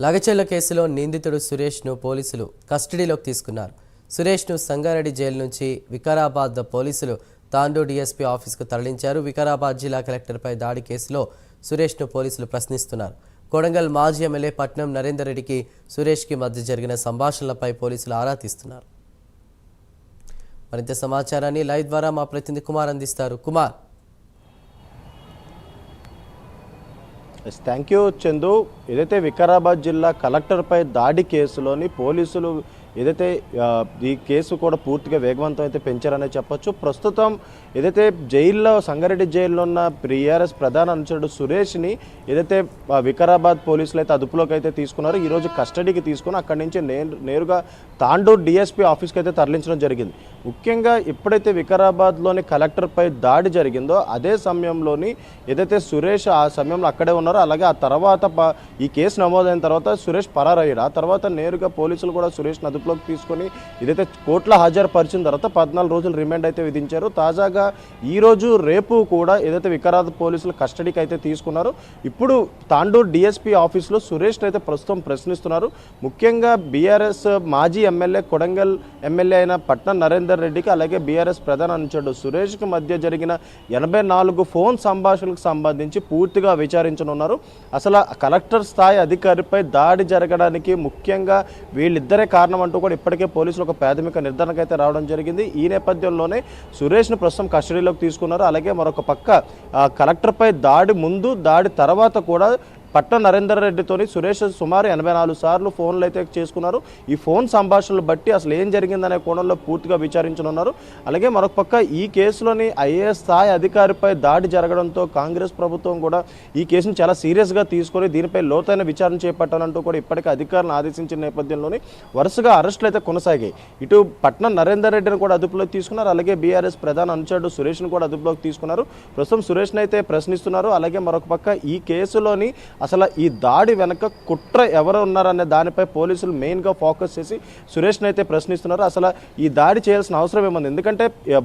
లగచెల్ల కేసులో నిందితుడు సురేష్ను పోలీసులు కస్టడీలోకి తీసుకున్నారు. సురేష్ను సంగారెడ్డి జైలు నుంచి వికారాబాద్ పోలీసులు తాండూ డీఎస్పీ ఆఫీస్కు తరలించారు. వికారాబాద్ జిల్లా కలెక్టర్పై దాడి కేసులో సురేష్ను పోలీసులు ప్రశ్నిస్తున్నారు. కొడంగల్ మాజీ ఎమ్మెల్యే పట్నం నరేందర్ రెడ్డికి సురేష్కి మధ్య జరిగిన సంభాషణలపై పోలీసులు ఆరా తీస్తున్నారు. మరింత సమాచారాన్ని లైవ్ ద్వారా మా ప్రతినిధి కుమార్ అందిస్తారు. Kumar. Yes thank you Chandu ఏదైతే వికారాబాద్ జిల్లా కలెక్టర్పై దాడి కేసులోని పోలీసులు ఏదైతే ఈ కేసు కూడా పూర్తిగా వేగవంతం అయితే పెంచారనే చెప్పొచ్చు. ప్రస్తుతం ఏదైతే జైల్లో సంగారెడ్డి జైల్లో ఉన్న బీఆర్ఎస్ ప్రధాన అనుచరుడు సురేష్ని ఏదైతే వికారాబాద్ పోలీసులు అయితే అదుపులోకి అయితే తీసుకున్నారో ఈరోజు కస్టడీకి తీసుకుని అక్కడి నుంచి నేరుగా తాండూర్ డిఎస్పీ ఆఫీస్కి అయితే తరలించడం జరిగింది. ముఖ్యంగా ఎప్పుడైతే వికారాబాద్లోని కలెక్టర్పై దాడి జరిగిందో అదే సమయంలోని ఏదైతే సురేష్ ఆ సమయంలో అక్కడే ఉన్నారో అలాగే ఆ తర్వాత ఈ కేసు నమోదైన తర్వాత సురేష్ పరారయ్యాడు. ఆ తర్వాత నేరుగా పోలీసులు కూడా సురేష్ అదుపులోకి తీసుకొని ఏదైతే కోర్టులో హాజరుపరిచిన తర్వాత పద్నాలుగు రోజులు రిమాండ్ అయితే విధించారు. తాజాగా ఈ రోజు రేపు కూడా ఏదైతే వికారాబాద్ పోలీసులు కస్టడీకి అయితే తీసుకున్నారు ఇప్పుడు తాండూర్ డిఎస్పీ ఆఫీస్లో సురేష్ అయితే ప్రస్తుతం ప్రశ్నిస్తున్నారు. ముఖ్యంగా బీఆర్ఎస్ మాజీ ఎమ్మెల్యే కొడంగల్ ఎమ్మెల్యే అయిన పట్నం నరేందర్ రెడ్డికి అలాగే బీఆర్ఎస్ ప్రధాన అనుచరుడు సురేష్కి మధ్య జరిగిన ఎనభై నాలుగు ఫోన్ సంభాషణలకు సంబంధించి పూర్తిగా విచారించనున్నారు. అసలు ఆ కలెక్టర్ స్థాయి అధికారిపై దాడి జరగడానికి ముఖ్యంగా వీళ్ళిద్దరే కారణం అంటూ కూడా ఇప్పటికే పోలీసులు ఒక ప్రాథమిక నిర్ధారణకు అయితే రావడం జరిగింది. ఈ నేపథ్యంలోనే సురేష్ను ప్రస్తుతం కస్టడీలోకి తీసుకున్నారు. అలాగే మరొక పక్క కలెక్టర్పై దాడి ముందు దాడి తర్వాత కూడా పట్న నరేందర్ రెడ్డితోని సురేష్ సుమారు ఎనభై నాలుగు సార్లు ఫోన్లు అయితే చేసుకున్నారు. ఈ ఫోన్ సంభాషణలు బట్టి అసలు ఏం జరిగిందనే కోణంలో పూర్తిగా విచారించనున్నారు. అలాగే మరొక పక్క ఈ కేసులోని ఐఏఎస్ స్థాయి అధికారిపై దాడి జరగడంతో కాంగ్రెస్ ప్రభుత్వం కూడా ఈ కేసును చాలా సీరియస్గా తీసుకొని దీనిపై లోతైన విచారణ చేపట్టాలంటూ కూడా ఇప్పటికే అధికారులను ఆదేశించిన నేపథ్యంలోని వరుసగా అరెస్టులు అయితే కొనసాగాయి. ఇటు పట్నం నరేందర్ రెడ్డిని కూడా అదుపులోకి తీసుకున్నారు. అలాగే బీఆర్ఎస్ ప్రధాన అనుచరుడు సురేష్ను కూడా అదుపులోకి తీసుకున్నారు. ప్రస్తుతం సురేష్ను అయితే ప్రశ్నిస్తున్నారు. అలాగే మరొక పక్క ఈ కేసులోని అసలు ఈ దాడి వెనక కుట్ర ఎవరు ఉన్నారనే దానిపై పోలీసులు మెయిన్గా ఫోకస్ చేసి సురేష్ని అయితే ప్రశ్నిస్తున్నారు. అసలు ఈ దాడి చేయాల్సిన అవసరం ఏముంది? ఎందుకంటే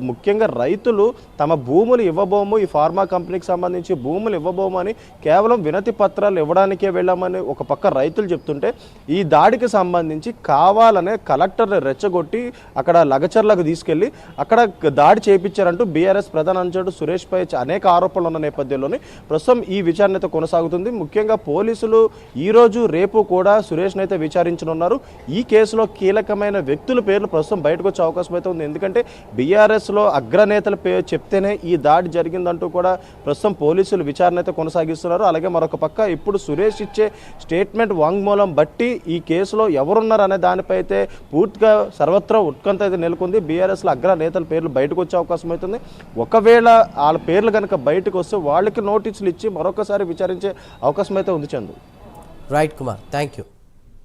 ముఖ్యంగా రైతులు తమ భూములు ఇవ్వబోము ఈ ఫార్మా కంపెనీకి సంబంధించి భూములు ఇవ్వబోము అని కేవలం వినతి పత్రాలు ఇవ్వడానికే వెళ్ళామని ఒక పక్క రైతులు చెప్తుంటే ఈ దాడికి సంబంధించి కావాలనే కలెక్టర్ని రెచ్చగొట్టి అక్కడ లగచర్లకు తీసుకెళ్ళి అక్కడ దాడి చేయించారంటూ బీఆర్ఎస్ ప్రధాన అంచుడు సురేష్ పై అనేక ఆరోపణలు ఉన్న నేపథ్యంలోని ప్రస్తుతం ఈ విచారణ అయితే కొనసాగుతుంది. ముఖ్యంగా పోలీసులు ఈ రోజు రేపు కూడా సురేష్ను అయితే విచారించనున్నారు. ఈ కేసులో కీలకమైన వ్యక్తుల పేర్లు ప్రస్తుతం బయటకు వచ్చే అవకాశం అయితే ఉంది. ఎందుకంటే బీఆర్ఎస్లో అగ్రనేతల పేరు చెప్తేనే ఈ దాడి జరిగిందంటూ కూడా ప్రస్తుతం పోలీసులు విచారణ అయితే కొనసాగిస్తున్నారు. అలాగే మరొక పక్క ఇప్పుడు సురేష్ ఇచ్చే స్టేట్మెంట్ వాంగ్మూలం బట్టి ఈ కేసులో ఎవరున్నారు అనే దానిపై అయితే పూర్తిగా సర్వత్రా ఉత్కంఠ అయితే నెలకొంది. బీఆర్ఎస్లో అగ్ర నేతల పేర్లు బయటకు వచ్చే అవకాశం అవుతుంది ఒకవేళ వాళ్ళ పేర్లు కనుక బయటకు వస్తే వాళ్ళకి నోటీసులు ఇచ్చి మరొకసారి విచారించే అవకాశం అయితే ఉంది Chandu. Right Kumar thank you